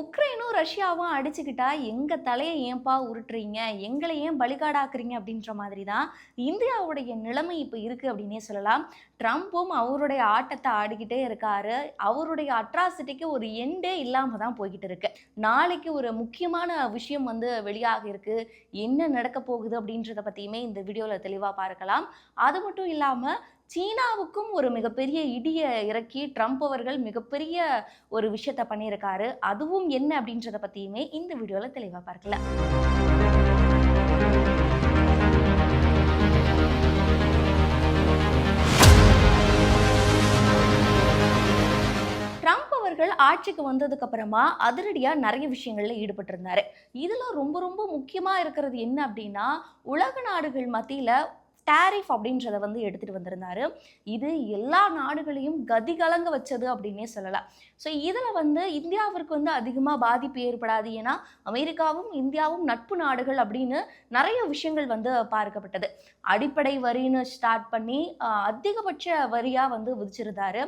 உக்ரைனும் ரஷ்யாவும் அடிச்சுக்கிட்டா எங்கள் தலையை ஏன்பா உருட்டுறீங்க? எங்களை ஏன் பலிகாடாக்குறீங்க? அப்படின்ற மாதிரி தான் இந்தியாவுடைய நிலைமை இப்போ இருக்குது அப்படின்னே சொல்லலாம். ட்ரம்ப்பும் அவருடைய ஆட்டத்தை ஆடிக்கிட்டே இருக்காரு. அவருடைய அட்ராசிட்டிக்கு ஒரு எண்டே இல்லாமல் தான் போய்கிட்டு இருக்கு. நாளைக்கு ஒரு முக்கியமான விஷயம் வந்து வெளியாக இருக்கு. என்ன நடக்க போகுது அப்படின்றத பற்றியுமே இந்த வீடியோவில் தெளிவாக பார்க்கலாம். அது மட்டும் இல்லாமல் சீனாவுக்கும் ஒரு மிகப்பெரிய இடியை இறக்கி ட்ரம்ப் அவர்கள் மிகப்பெரிய ஒரு விஷயத்தை பண்ணியிருக்காரு. அதுவும் என்ன அப்படின்றத பற்றியுமே இந்த வீடியோவில் தெளிவாக பார்க்கலாம் ட்ரம்ப் அவர்கள் ஆட்சிக்கு வந்ததுக்கு அப்புறமா அதிரடியா நிறைய விஷயங்கள்ல ஈடுபட்டிருந்தாரு. இதுல ரொம்ப ரொம்ப முக்கியமா இருக்கிறது என்ன அப்படின்னா உலக நாடுகள் மத்தியில டேரிஃப் அப்படின்றத வந்து எடுத்துகிட்டு வந்திருந்தார். இது எல்லா நாடுகளையும் கதி கலங்க வச்சது அப்படின்னே சொல்லலாம். ஸோ இதில் வந்து இந்தியாவிற்கு வந்து அதிகமாக பாதிப்பு ஏற்படாது. ஏன்னா அமெரிக்காவும் இந்தியாவும் நட்பு நாடுகள் அப்படின்னு நிறைய விஷயங்கள் வந்து பார்க்கப்பட்டது. அடிப்படை வரின்னு ஸ்டார்ட் பண்ணி அதிகபட்ச வரியாக வந்து விதிச்சிருந்தாரு.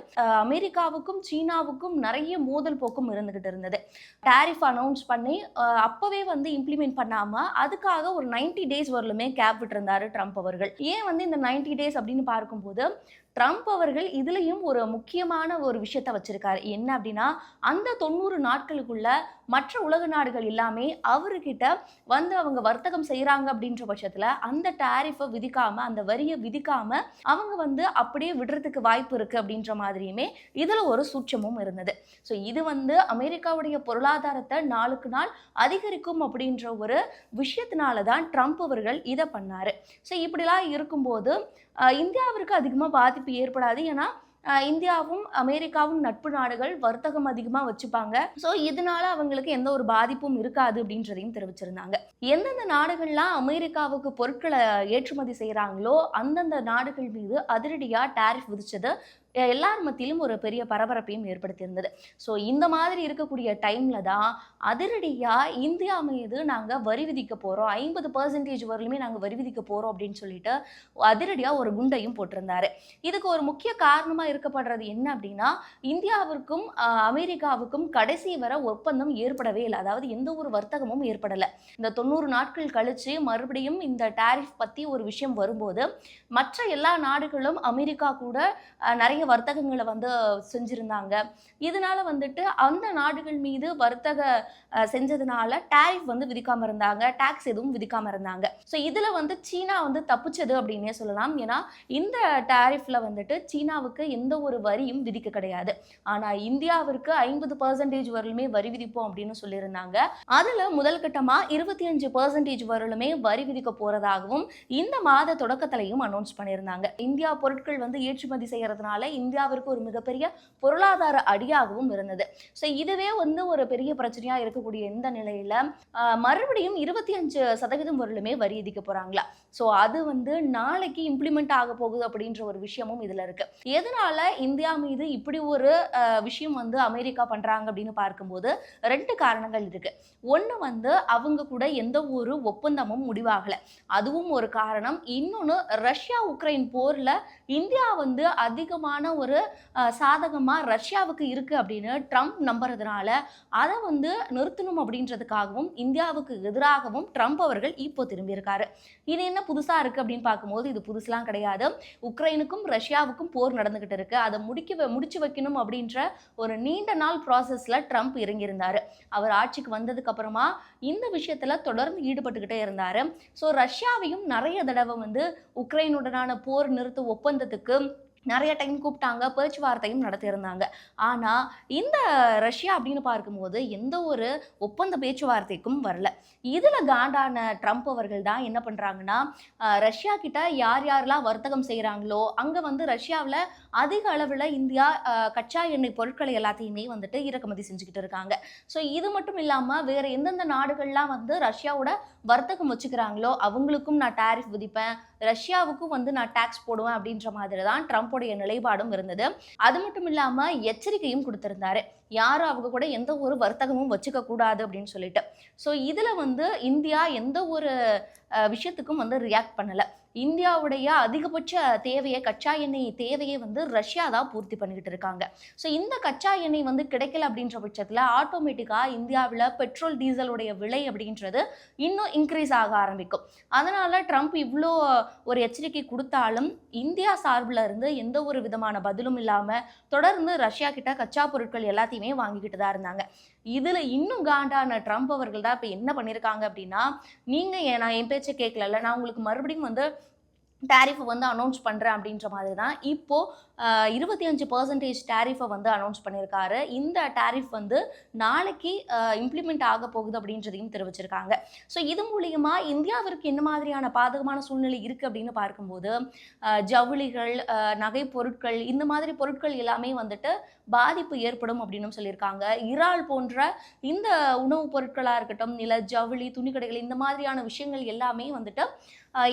அமெரிக்காவுக்கும் சீனாவுக்கும் நிறைய மோதல் போக்கும் இருந்துகிட்டு இருந்தது. டேரிஃப் அனௌன்ஸ் பண்ணி அப்போவே வந்து இம்ப்ளிமெண்ட் பண்ணாமல் அதுக்காக ஒரு 90 டேஸ் வரலுமே கேப் விட்டுருந்தாரு ட்ரம்ப் அவர்கள். ஏன் வந்து இந்த 90 டேஸ் அப்படின்னு பார்க்கும்போது ட்ரம்ப் அவர்கள் இதுலேயும் ஒரு முக்கியமான ஒரு விஷயத்த வச்சுருக்காரு. என்ன அப்படின்னா அந்த தொண்ணூறு நாட்களுக்குள்ள மற்ற உலக நாடுகள் எல்லாமே அவர்கிட்ட வந்து அவங்க வர்த்தகம் செய்கிறாங்க அப்படின்ற பட்சத்தில் அந்த டேரிஃபை விதிக்காமல் அந்த வரியை விதிக்காமல் அவங்க வந்து அப்படியே விடுறதுக்கு வாய்ப்பு இருக்குது அப்படின்ற மாதிரியுமே இதில் ஒரு சூட்சமும் இருந்தது. ஸோ இது வந்து அமெரிக்காவுடைய பொருளாதாரத்தை நாளுக்கு நாள் அதிகரிக்கும் அப்படின்ற ஒரு விஷயத்தினால தான் ட்ரம்ப் அவர்கள் இதை பண்ணார். ஸோ இப்படிலாம் இருக்கும்போது இந்தியாவிற்கு அதிகமாக பாதிப்பு ஏற்படாது. ஏன்னா இந்தியாவும் அமெரிக்காவும் நட்பு நாடுகள் வர்த்தகம் அதிகமாக வச்சுப்பாங்க. ஸோ இதனால அவங்களுக்கு எந்த ஒரு பாதிப்பும் இருக்காது அப்படின்றதையும் தெரிவிச்சிருந்தாங்க. எந்தெந்த நாடுகள்லாம் அமெரிக்காவுக்கு பொருட்களை ஏற்றுமதி செய்கிறாங்களோ அந்தந்த நாடுகள் மீது அதிரடியாக டேரிஃப் விதிச்சது எல்லார் மத்தியிலும் ஒரு பெரிய பரபரப்பையும் ஏற்படுத்தியிருந்தது. ஸோ இந்த மாதிரி இருக்கக்கூடிய டைமில் தான் அதிரடியாக இந்தியா மீது நாங்கள் வரி விதிக்க போகிறோம் ஐம்பது பர்சன்டேஜ் வரலுமே நாங்கள் வரி விதிக்க போகிறோம் அப்படின்னு சொல்லிட்டு அதிரடியாக ஒரு குண்டையும் போட்டிருந்தாரு. இதுக்கு ஒரு முக்கிய காரணமாக இருக்கப்படுறது என்ன அப்படின்னா இந்தியாவிற்கும் அமெரிக்காவுக்கும் கடைசி வரை ஒப்பந்தம் ஏற்படவே இல்லை. அதாவது எந்த ஒரு வர்த்தகமும் ஏற்படலை. இந்த தொண்ணூறு நாட்கள் கழித்து மறுபடியும் இந்த டாரிஃப் பற்றி ஒரு விஷயம் வரும்போது மற்ற எல்லா நாடுகளும் அமெரிக்கா கூட நிறைய நிறைய வர்த்தகங்களை வந்து செஞ்சுருந்தாங்க. இதனால வந்துட்டு அந்த நாடுகள் மீது வர்த்தக செஞ்சதுனால டாரிஃப் வந்து விதிக்காமல் இருந்தாங்க. டேக்ஸ் எதுவும் விதிக்காமல் இருந்தாங்க. ஸோ இதில் வந்து சீனா வந்து தப்பிச்சது அப்படின்னே சொல்லலாம். ஏன்னா இந்த டாரிஃப்ல வந்துட்டு சீனாவுக்கு எந்த ஒரு வரியும் விதிக்க கிடையாது. ஆனால் இந்தியாவிற்கு ஐம்பது பர்சன்டேஜ் வரலுமே வரி விதிப்போம் அப்படின்னு சொல்லியிருந்தாங்க. அதில் முதல் கட்டமாக இருபத்தி அஞ்சு பர்சன்டேஜ் வரலுமே வரி விதிக்க போகிறதாகவும் இந்த மாத தொடக்கத்திலையும் அனௌன்ஸ் பண்ணியிருந்தாங்க. இந்தியா பொருட்கள் வந்து ஏற்றுமதி செய்யறதுனால இந்தியாவிற்கு ஒரு மிகப்பெரிய பொருளாதார அடியாகவும் இருந்தது. ஸோ இதுவே வந்து ஒரு பெரிய பிரச்சனையா இருக்கக்கூடிய இந்த நிலையில மறுபடியும் இருபத்தி அஞ்சு சதவீதம் பொருளுமே வரி விதிக்க போறாங்களா? ஸோ அது வந்து நாளைக்கு இம்ப்ளிமெண்ட் ஆக போகுது அப்படின்ற ஒரு விஷயமும் இதுல இருக்கு. எதனால இந்தியா மீது இப்படி ஒரு விஷயம் வந்து அமெரிக்கா பண்றாங்க அப்படின்னு பார்க்கும்போது ரெண்டு காரணங்கள் இருக்கு. ஒன்று வந்து அவங்க கூட எந்த ஒரு ஒப்பந்தமும் முடிவாகலை. அதுவும் ஒரு காரணம். இன்னொன்று ரஷ்யா உக்ரைன் போர்ல இந்தியா வந்து அதிகமான ஒரு சாதகமாக ரஷ்யாவுக்கு இருக்குது அப்படின்னு ட்ரம்ப் நம்புறதுனால அதை வந்து நிறுத்தணும் அப்படின்றதுக்காகவும் இந்தியாவுக்கு எதிராகவும் ட்ரம்ப் அவர்கள் இப்போ திரும்பியிருக்காரு. இது என்ன புதுசாக இருக்குது அப்படின்னு பார்க்கும்போது இது புதுசுலாம் கிடையாது. உக்ரைனுக்கும் ரஷ்யாவுக்கும் போர் நடந்துக்கிட்டு இருக்கு. அதை முடிக்க முடிச்சு வைக்கணும் அப்படின்ற ஒரு நீண்ட நாள் ப்ராசஸில் ட்ரம்ப் இறங்கியிருந்தார். அவர் ஆட்சிக்கு வந்ததுக்கு அப்புறமா இந்த விஷயத்தில் தொடர்ந்து ஈடுபட்டுக்கிட்டே இருந்தார். ஸோ ரஷ்யாவையும் நிறைய தடவை வந்து உக்ரைனுடனான போர் நிறுத்த ஒப்பந்தத்துக்கு நிறைய டைம் கூப்பிட்டாங்க பேச்சுவார்த்தையும் நடத்தியிருந்தாங்க. ஆனால் இந்த ரஷ்யா அப்படின்னு பார்க்கும்போது எந்த ஒரு ஒப்பந்த பேச்சுவார்த்தைக்கும் வரல. இதில் காண்டான ட்ரம்ப் அவர்கள் தான் என்ன பண்ணுறாங்கன்னா ரஷ்யா கிட்ட யார் யாரெல்லாம் வர்த்தகம் செய்கிறாங்களோ அங்கே வந்து ரஷ்யாவில் அதிக அளவில் இந்தியா கச்சா எண்ணெய் பொருட்களை எல்லாத்தையுமே வந்துட்டு இறக்குமதி செஞ்சுக்கிட்டு இருக்காங்க. ஸோ இது மட்டும் இல்லாமல் வேறு எந்தெந்த நாடுகள்லாம் வந்து ரஷ்யாவோட வர்த்தகம் வச்சுக்கிறாங்களோ அவங்களுக்கும் நான் டேரிஃப் விதிப்பேன் ரஷ்யாவுக்கும் வந்து நான் டாக்ஸ் போடுவேன் அப்படின்ற மாதிரி தான் ட்ரம்ப்போடைய நிலைப்பாடும் இருந்தது. அது மட்டும் இல்லாம எச்சரிக்கையும் கொடுத்திருந்தாரு. யாரும் அவங்க கூட எந்த ஒரு வர்த்தகமும் வச்சுக்க கூடாது அப்படின்னு சொல்லிட்டு. ஸோ இதில் வந்து இந்தியா எந்த ஒரு விஷயத்துக்கும் வந்து ரியாக்ட் பண்ணலை. இந்தியாவுடைய அதிகபட்ச தேவையை கச்சா எண்ணெய் தேவையை வந்து ரஷ்யா தான் பூர்த்தி பண்ணிக்கிட்டு இருக்காங்க. ஸோ இந்த கச்சா எண்ணெய் வந்து கிடைக்கல அப்படின்ற பட்சத்தில் ஆட்டோமேட்டிக்காக இந்தியாவில் பெட்ரோல் டீசலுடைய விலை அப்படின்றது இன்னும் இன்க்ரீஸ் ஆக ஆரம்பிக்கும். அதனால் ட்ரம்ப் இவ்வளோ ஒரு எச்சரிக்கை கொடுத்தாலும் இந்தியா சார்பில் இருந்து எந்த ஒரு விதமான பதிலும் இல்லாமல் தொடர்ந்து ரஷ்யா கிட்ட கச்சா பொருட்கள் எல்லாத்தையுமே வாங்கிக்கிட்டு தான் இருந்தாங்க. இதில் இன்னும் காண்டான ட்ரம்ப் அவர்கள் தான் இப்போ என்ன பண்ணியிருக்காங்க அப்படின்னா நீங்கள் நான் என் பேச்சை கேட்கல நான் உங்களுக்கு மறுபடியும் வந்து டேரிஃப் வந்து அனௌன்ஸ் பண்ணுறேன் அப்படின்ற மாதிரி தான் இப்போது இருபத்தி அஞ்சு பர்சன்டேஜ் டேரிஃபை வந்து அனௌன்ஸ் பண்ணியிருக்காரு இந்த டேரிஃப் வந்து நாளைக்கு இம்ப்ளிமெண்ட் ஆக போகுது அப்படின்றதையும் தெரிவிச்சிருக்காங்க. ஸோ இது மூலியமா இந்தியாவிற்கு என்ன மாதிரியான பாதகமான சூழ்நிலை இருக்குது அப்படின்னு பார்க்கும்போது ஜவுளிகள் நகை பொருட்கள் இந்த மாதிரி பொருட்கள் எல்லாமே வந்துட்டு பாதிப்பு ஏற்படும் அப்படின்னு சொல்லியிருக்காங்க. இறால் போன்ற இந்த உணவுப் பொருட்களாக இருக்கட்டும் இல்லை ஜவுளி துணிக்கடைகள் இந்த மாதிரியான விஷயங்கள் எல்லாமே வந்துட்டு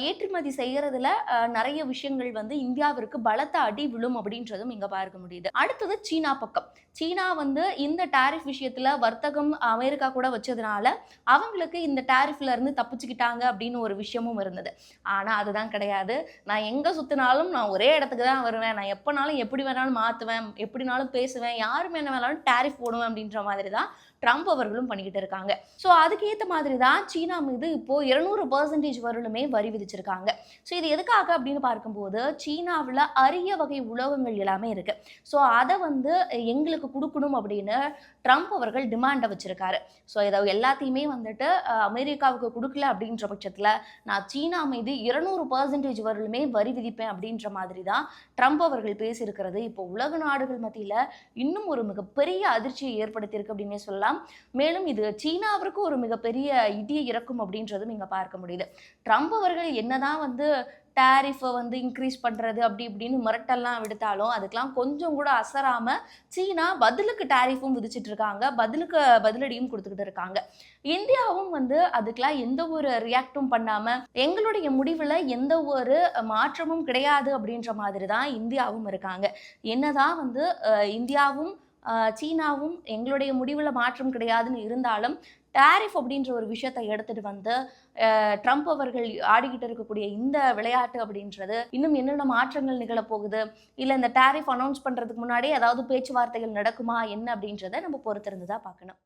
ஏற்றுமதி செய்கிறதுல நிறைய விஷயங்கள் வந்து இந்தியாவிற்கு பலத்த அடி விழும் அப்படின்றதும் இங்க பார்க்க முடியுது. அடுத்தது சீனா பக்கம். சீனா வந்து இந்த டாரிஃப் விஷயத்துல வர்த்தகம் அமெரிக்கா கூட வச்சதுனால அவங்களுக்கு இந்த டாரிஃப்ல இருந்து தப்பிச்சுக்கிட்டாங்க அப்படின்னு ஒரு விஷயமும் இருந்தது. ஆனா அதுதான் கிடையாது. நான் எங்க சுத்தினாலும் நான் ஒரே இடத்துக்கு தான் வருவேன். நான் எப்பனாலும் எப்படி வேணாலும் மாத்துவேன். எப்படினாலும் பேசுவேன். யாருமே என்ன வேணாலும் டேரிஃப் போடுவேன் அப்படின்ற மாதிரி தான் ட்ரம்ப் அவர்களும் பண்ணிக்கிட்டு இருக்காங்க. ஸோ அதுக்கேற்ற மாதிரி தான் சீனா மீது இப்போ இருநூறு பர்சன்டேஜ் வரலுமே வரி விதிச்சிருக்காங்க. ஸோ இது எதுக்காக அப்படின்னு பார்க்கும்போது சீனாவில் அரிய வகை உலோகங்கள் எல்லாமே இருக்கு. ஸோ அதை வந்து எங்களுக்கு கொடுக்கணும் அப்படின்னு ட்ரம்ப் அவர்கள் டிமாண்டை வச்சிருக்காரு. ஸோ இதை எல்லாத்தையுமே வந்துட்டு அமெரிக்காவுக்கு கொடுக்கல அப்படின்ற பட்சத்தில் நான் சீனா மீது இருநூறு பர்சன்டேஜ் வரலுமே வரி விதிப்பேன் அப்படின்ற மாதிரி தான் ட்ரம்ப் அவர்கள் பேசியிருக்கிறது. இப்போ உலக நாடுகள் மத்தியில் இன்னும் ஒரு மிகப்பெரிய அதிர்ச்சியை ஏற்படுத்தியிருக்கு அப்படின்னே சொல்லலாம். மேலும் இது சீனாவிற்கு ஒரு மிகப்பெரிய இடியை இறக்கும் அப்படின்றதும் இங்கே பார்க்க முடியுது. ட்ரம்ப் அவர்கள் என்னதான் வந்து டேரிஃபை வந்து இன்க்ரீஸ் பண்ணுறது அப்படி இப்படின்னு மிரட்டெல்லாம் விடுத்தாலும் அதுக்கெலாம் கொஞ்சம் கூட அசராமல் சீனா பதிலுக்கு டேரிஃபும் விதிச்சிட்டு இருக்காங்க. பதிலுக்கு பதிலடியும் கொடுத்துக்கிட்டு இருக்காங்க. இந்தியாவும் வந்து அதுக்கெலாம் எந்த ஒரு ரியாக்டும் பண்ணாமல் எங்களுடைய முடிவில் எந்த ஒரு மாற்றமும் கிடையாது அப்படின்ற மாதிரி தான் இந்தியாவும் இருக்காங்க. என்னதான் வந்து இந்தியாவும் சீனாவும் எங்களுடைய முடிவில் மாற்றம் கிடையாதுன்னு இருந்தாலும் டேரிஃப் அப்படின்ற ஒரு விஷயத்தை எடுத்துட்டு வந்து ட்ரம்ப் அவர்கள் ஆடிக்கிட்டு இருக்கக்கூடிய இந்த விளையாட்டு அப்படின்றது இன்னும் என்னென்ன மாற்றங்கள் நிகழப்போகுது இல்லை இந்த டேரிஃப் அனௌன்ஸ் பண்ணுறதுக்கு முன்னாடி ஏதாவது பேச்சுவார்த்தைகள் நடக்குமா? என்ன அப்படின்றத நம்ம பொறுத்திருந்து தான் பார்க்கணும்.